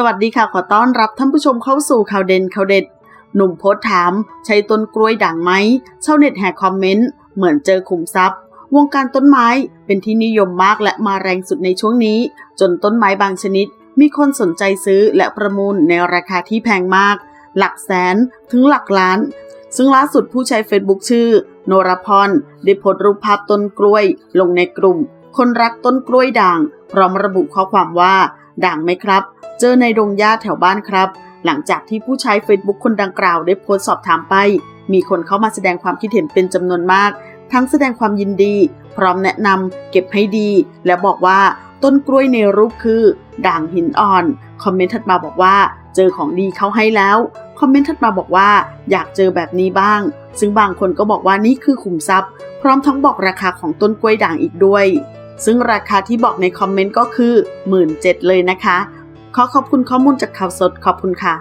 สวัสดีค่ะขอต้อนรับท่านผู้ชมเข้าสู่ข่าวเด่นข่าวเด็ด หนุ่มโพสถาม ใช้ต้นกล้วยด่างไหมชาวเน็ตแห่คอมเมนต์ เหมือนเจอขุมทรัพย์ วงการต้นไม้เป็นที่นิยมมากและมาแรงสุดในช่วงนี้ จนต้นไม้บางชนิด มีคนสนใจซื้อและประมูลในราคาที่แพงมาก หลักแสนถึงหลักล้าน ซึ่งล่าสุดผู้ใช้ Facebook ชื่อ โนรพรได้โพสต์รูปภาพต้นกล้วย ลงในกลุ่ม คนรักต้นกล้วยด่างพร้อมระบุข้อความว่า ด่างไหมครับ เจอในดงหญ้าแถวบ้านครับ หลังจากที่ผู้ใช้ Facebook คนดังกล่าวได้โพสต์สอบถามไป มีคนเข้ามาแสดงความคิดเห็นเป็นจำนวนมาก ทั้งแสดงความยินดี พร้อมแนะนำเก็บให้ดี และบอกว่าต้นกล้วยในรูปคือ ด่างหินอ่อน คอมเมนต์ถัดมาบอกว่า เจอของดีเข้าให้แล้ว คอมเมนต์ถัดมาบอกว่า อยากเจอแบบนี้บ้าง ซึ่งบางคนก็บอกว่านี่คือขุมทรัพย์ พร้อมทั้งบอกราคาของต้นกล้วยด่างอีกด้วย ซึ่งราคาที่บอกในคอมเมนต์ก็คือ 1 7 0 0 0เลยนะคะ ขอขอบคุณข้อมูลจากข่าวสดขอบคุณค่ะ